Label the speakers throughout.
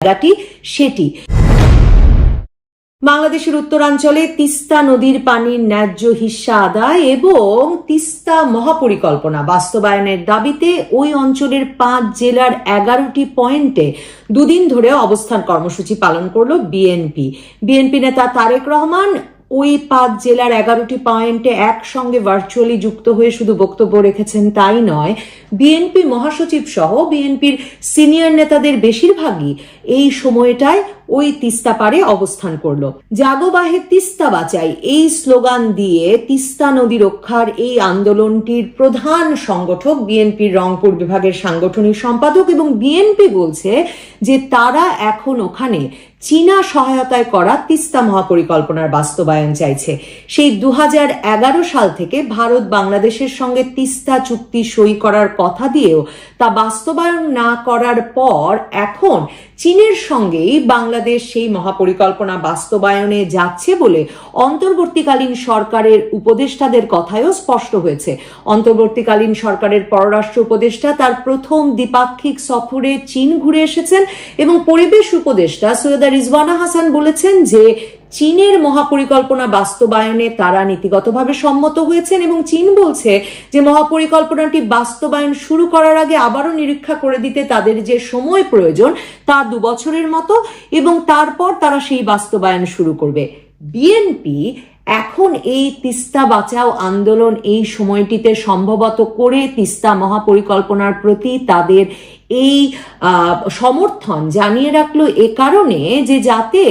Speaker 1: জায়গাটি সেটি। বাংলাদেশের উত্তরাঞ্চলে তিস্তা নদীর পানির ন্যায্য হিস্সা আদায় এবং তিস্তা মহাপরিকল্পনা। বাস্তবায়নের দাবিতে ওই অঞ্চলের পাঁচ জেলার এগারোটি পয়েন্টে দুদিন ধরে অবস্থান কর্মসূচি পালন করল বিএনপি। বিএনপি নেতা তারেক রহমান ওই পাঁচ জেলার এগারোটি পয়েন্টে একসঙ্গে ভার্চুয়ালি যুক্ত হয়ে শুধু বক্তব্য রেখেছেন তাই নয় বিএনপি মহাসচিব সহ বিএনপির সিনিয়র নেতাদের বেশিরভাগই এই সময়টায় ওই তিস্তা পারে অবস্থান করল। জাগোবাহে তিস্তা বাঁচাই। এই স্লোগান দিয়ে তিস্তা নদী রক্ষার এই আন্দোলনটির প্রধান সংগঠক বিএনপির রংপুর বিভাগের সাংগঠনিক সম্পাদক এবং বিএনপি বলছে যে তারা এখন ওখানে চীনা সহায়তায় করা তিস্তা মহাপরিকল্পনার বাস্তবায়ন চাইছে। সেই দু হাজার এগারো সাল থেকে ভারত বাংলাদেশের সঙ্গে তিস্তা চুক্তি সই করার কথা দিয়েও তা বাস্তবায়ন না করার পর এখন চীনের সঙ্গেই বাংলাদেশ সেই মহাপরিকল্পনা বাস্তবায়নে যাচ্ছে বলে অন্তর্বর্তীকালীন সরকারের উপদেষ্টাদের কথায়ও স্পষ্ট হয়েছে। অন্তর্বর্তীকালীন সরকারের পররাষ্ট্র উপদেষ্টা তার প্রথম দ্বিপাক্ষিক সফরে চীন ঘুরে এসেছেন এবং পরিবেশ উপদেষ্টা সৈয়দা রিজওয়ানা হাসান বলেছেন যে চীনের মহাপরিকল্পনা বাস্তবায়নে তারা নীতিগতভাবে সম্মত হয়েছেন এবং চীন বলছে যে মহাপরিকল্পনাটি বাস্তবায়ন শুরু করার আগে আবারও নিরীক্ষা করে দিতে তাদের যে সময় প্রয়োজন তা দু বছরের মতো এবং তারপর তারা সেই বাস্তবায়ন শুরু করবে। বিএনপি এখন এই তিস্তা বাঁচাও আন্দোলন এই সময়টিতে সম্ভবত করে তিস্তা মহাপরিকল্পনার প্রতি তাদের এই সমর্থন জানিয়ে রাখল এ কারণে যে যাতে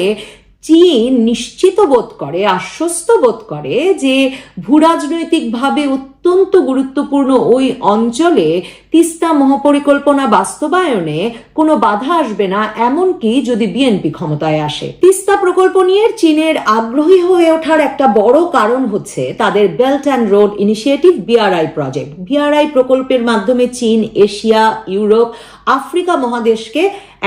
Speaker 1: চীন নিশ্চিত বোধ করে, আশ্বস্ত বোধ করে যে ভূরাজনৈতিকভাবে অত্যন্ত গুরুত্বপূর্ণ ওই অঞ্চলে তিস্তা মহাপরিকল্পনা বাস্তবায়নে কোনো বাধা আসবে না, এমনকি যদি বিএনপি ক্ষমতায় আসে। তিস্তা প্রকল্প নিয়ে চীনের আগ্রহী হয়ে ওঠার একটা বড় কারণ হচ্ছে তাদের belt and road initiative BRI project BRI প্রকল্পের মাধ্যমে চীন, এশিয়া, ইউরোপ, আফ্রিকা মহাদেশকে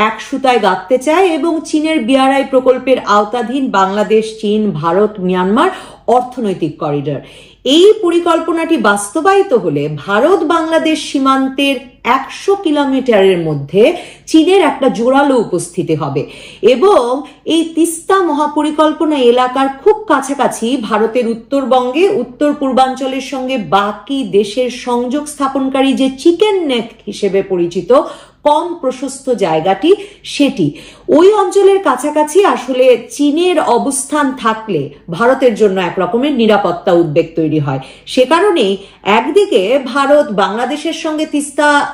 Speaker 1: এক সুতায় গাঁথতে চায় এবং চীনের বিআরআই প্রকল্পের আওতাধীন বাংলাদেশ, চীন, ভারত, মিয়ানমার অর্থনৈতিক করিডর। এই পরিকল্পনাটি বাস্তবায়িত হলে ভারত বাংলাদেশ সীমান্তের একশো কিলোমিটারের মধ্যে চীনের একটা জোরালো উপস্থিতি হবে। এবং এই তিস্তা মহাপরিকল্পনা এলাকার খুব কাছাকাছি ভারতের উত্তরবঙ্গে, উত্তর পূর্বাঞ্চলের সঙ্গে বাকি দেশের সংযোগ স্থাপনকারী যে চিকেন নেক হিসেবে পরিচিত কম প্রশস্ত জায়গাটি সেটি। ওই অঞ্চলের কাছাকাছি আসলে চীনের অবস্থান থাকলে ভারতের জন্য এক রকমের নিরাপত্তা উদ্বেগ তৈরি হয়। সে কারণেই একদিকে ভারত বাংলাদেশের সঙ্গে তিস্তা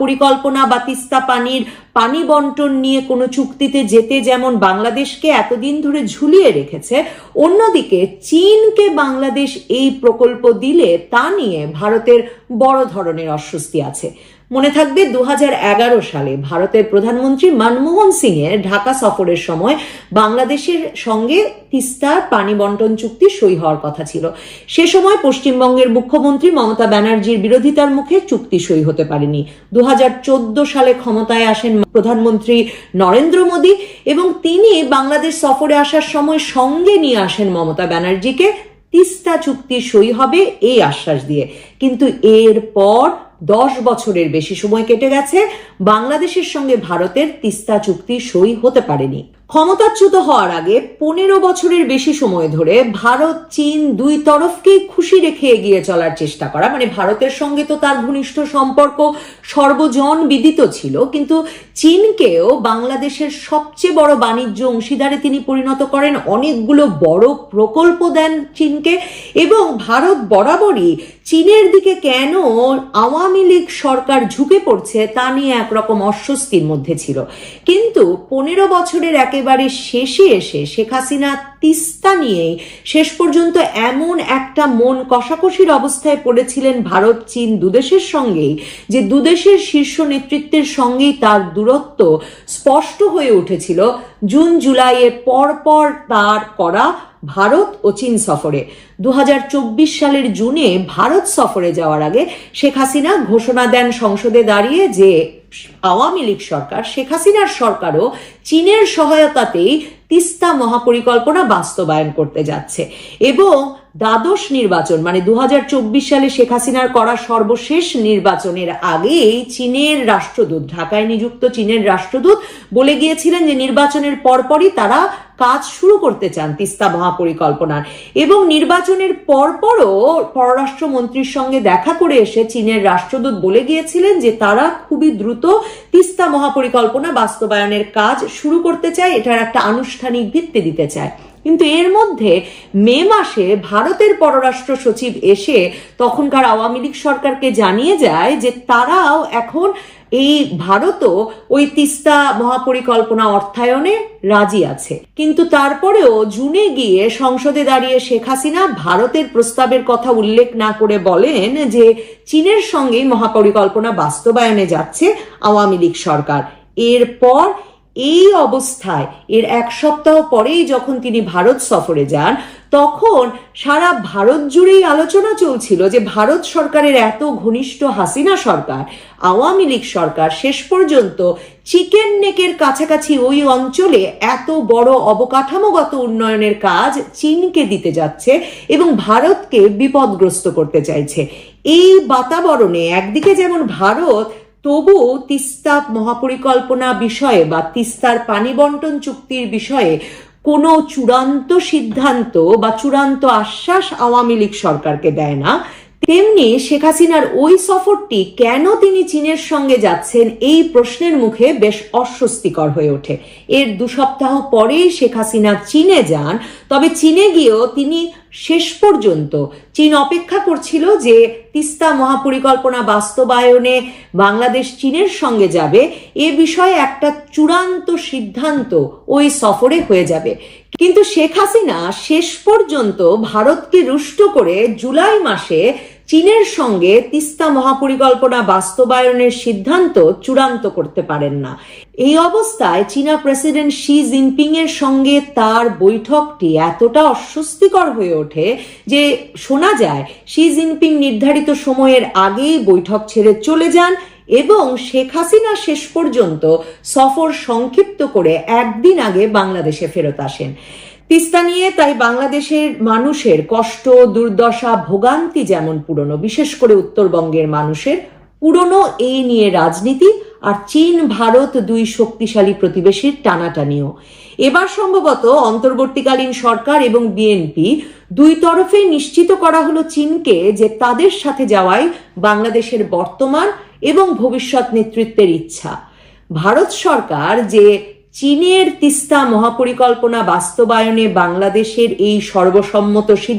Speaker 1: পরিকল্পনা বা তিস্তা পানির পানি বন্টন নিয়ে কোনো চুক্তিতে যেতে যেমন বাংলাদেশকে এতদিন ধরে ঝুলিয়ে রেখেছে, অন্যদিকে চীনকে বাংলাদেশ এই প্রকল্প দিলে তা নিয়ে ভারতের বড় ধরনের অস্বস্তি আছে। মনে থাকবে দু হাজার এগারো সালে। ভারতের প্রধানমন্ত্রী মনমোহন সিং এর ঢাকা সফরের সময় বাংলাদেশের সঙ্গে তিস্তার পানি বন্টন চুক্তি সই হওয়ার কথা ছিল। সে সময় পশ্চিমবঙ্গের মুখ্যমন্ত্রী মমতা ব্যানার্জির বিরোধিতার মুখে চুক্তি সই হতে পারেনি। দু হাজার চোদ্দ সালে ক্ষমতায় আসেন প্রধানমন্ত্রী নরেন্দ্র মোদী এবং তিনি বাংলাদেশ সফরে আসার সময় সঙ্গে নিয়ে আসেন মমতা ব্যানার্জিকে। তিস্তা চুক্তি সই হবে এই আশ্বাস দিয়ে। কিন্তু এরপর দশ বছরের বেশি সময় কেটে গেছে, বাংলাদেশের সঙ্গে ভারতের তিস্তা চুক্তি সই হতে পারেনি। ক্ষমতাচ্যুত হওয়ার আগে পনেরো বছরের বেশি সময় ধরে ভারত চীন দুই তরফকেই খুশি রেখে এগিয়ে চলার চেষ্টা করা মানে ভারতের সঙ্গে তো তার ঘনিষ্ঠ সম্পর্ক সর্বজন বিদিত ছিল, কিন্তু চীনকেও বাংলাদেশের সবচেয়ে বড় বাণিজ্য অংশীদারে তিনি পরিণত করেন। অনেকগুলো বড় প্রকল্প দেন চীনকে এবং ভারত বরাবরই চীনের দিকে কেন আওয়ামী লীগ সরকার ঝুঁকে পড়ছে তা নিয়ে একরকম অস্বস্তির মধ্যে ছিল। কিন্তু পনেরো বছরের একেবারে শেষে এসে শেখ হাসিনা তিস্তা নিয়েই শেষ পর্যন্ত এমন একটা মন কষাকষির অবস্থায় পড়েছিলেন ভারত, চীন দুদেশের সঙ্গেই, যে দুদেশের শীর্ষ নেতৃত্বের সঙ্গেই তার দূরত্ব স্পষ্ট হয়ে উঠেছিল জুন, জুলাইয়ের পর পর তার করা ভারত ও চীন সফরে। দু হাজার চব্বিশ সালের জুনে ভারত সফরে যাওয়ার আগে শেখ হাসিনা ঘোষণা দেন সংসদে দাঁড়িয়ে যে আওয়ামী লীগ সরকার, শেখ হাসিনার সরকারও চীনের সহায়তাতেই তিস্তা মহাপরিকল্পনা বাস্তবায়ন করতে যাচ্ছে। এবং দ্বাদশ নির্বাচন মানে দু হাজার চব্বিশ সালে শেখ হাসিনার করা সর্বশেষ নির্বাচনের আগেই চীনের রাষ্ট্রদূত, ঢাকায় নিযুক্ত চীনের রাষ্ট্রদূত বলে গিয়েছিলেন যে নির্বাচনের পরপরই তারা কাজ শুরু করতে চান তিস্তা মহাপরিকল্পনার। এবং নির্বাচনের পরপরও পররাষ্ট্রমন্ত্রীর সঙ্গে দেখা করে এসে চীনের রাষ্ট্রদূত বলে গিয়েছিলেন যে তারা খুবই দ্রুত তিস্তা মহাপরিকল্পনা বাস্তবায়নের কাজ শুরু করতে চায়, এটার একটা আনুষ্ঠানিক ভিত্তি দিতে চায়। কিন্তু এর মধ্যে মে মাসে ভারতের পররাষ্ট্র সচিব এসে তখনকার আওয়ামী লীগ সরকারকে জানিয়ে যায় যে তারাও এখন এই ভারতও ওই তিস্তা মহাপরিকল্পনা অর্থায়নে রাজি আছে। কিন্তু তারপরেও জুনে গিয়ে সংসদে দাঁড়িয়ে শেখ হাসিনা ভারতের প্রস্তাবের কথা উল্লেখ না করে বলেন যে চীনের সঙ্গেই মহাপরিকল্পনা বাস্তবায়নে যাচ্ছে আওয়ামী লীগ সরকার। এরপর এই অবস্থায়, এর এক সপ্তাহ পরেই যখন তিনি ভারত সফরে যান, তখন সারা ভারত জুড়েই আলোচনা চলছিল যে ভারত সরকারের এত ঘনিষ্ঠ হাসিনা সরকার, আওয়ামী লীগ সরকার শেষ পর্যন্ত চিকেন নেকের কাছাকাছি ওই অঞ্চলে এত বড় অবকাঠামোগত উন্নয়নের কাজ চীনকে দিতে যাচ্ছে এবং ভারতকে বিপদগ্রস্ত করতে চাইছে। এই বাতাবরণে একদিকে যেমন ভারত তবু তিস্তা মহাপরিকল্পনা বিষয়ে বা তিস্তার পানি বন্টন চুক্তির বিষয়ে কোনো চূড়ান্ত সিদ্ধান্ত বা চূড়ান্ত আশ্বাস আওয়ামী লীগ সরকারকে দেয় না। তেমনি শেখ হাসিনার ওই সফরটি কেন তিনি চীনের সঙ্গে যাচ্ছেন এই প্রশ্নের মুখে বেশ অস্বস্তিকর হয়ে ওঠে। এর দু সপ্তাহ পরেই শেখ হাসিনা চীনে যান, তবে চীনে গিয়েও তিনি শেষ পর্যন্ত চীন অপেক্ষা করছিল যে তিস্তা মহাপরিকল্পনা বাস্তবায়নে বাংলাদেশ চীনের সঙ্গে যাবে। এ বিষয়ে একটা চূড়ান্ত সিদ্ধান্ত ওই সফরে হয়ে যাবে। কিন্তু শেখ হাসিনা শেষ পর্যন্ত ভারতকে রুষ্ট করে জুলাই মাসে চীনের সঙ্গে তিস্তা মহাপরিকল্পনা বাস্তবায়নের সিদ্ধান্ত চূড়ান্ত করতে পারেন না। এই অবস্থায় চীনা প্রেসিডেন্ট শি জিনপিং এর সঙ্গে তার বৈঠকটি এতটা অস্বস্তিকর হয়ে ওঠে যে শোনা যায়, শি জিনপিং নির্ধারিত সময়ের আগেই বৈঠক ছেড়ে চলে যান এবং শেখ হাসিনা শেষ পর্যন্ত সফর সংক্ষিপ্ত করে একদিন আগে বাংলাদেশে ফেরত আসেন। তিস্তা নিয়ে তাই বাংলাদেশের মানুষের কষ্ট, দুর্দশা, ভোগান্তি যেমন পুরনো, বিশেষ করে উত্তরবঙ্গের মানুষের, পুরনো এই নিয়ে রাজনীতি আর চীন, ভারত দুই শক্তিশালী প্রতিবেশীর টানাটানিও। এবার সম্ভবত অন্তর্বর্তীকালীন সরকার এবং বিএনপি দুই তরফে নিশ্চিত করা হলো চীনকে যে তাদের সাথে যাওয়াই বাংলাদেশের বর্তমান এবং ভবিষ্যৎ নেতৃত্বের ইচ্ছা। ভারত সরকার যে চীনের তিস্তা মহাপরিকল্পনা বাস্তবায়নে বাংলাদেশের এই সর্বসম্মত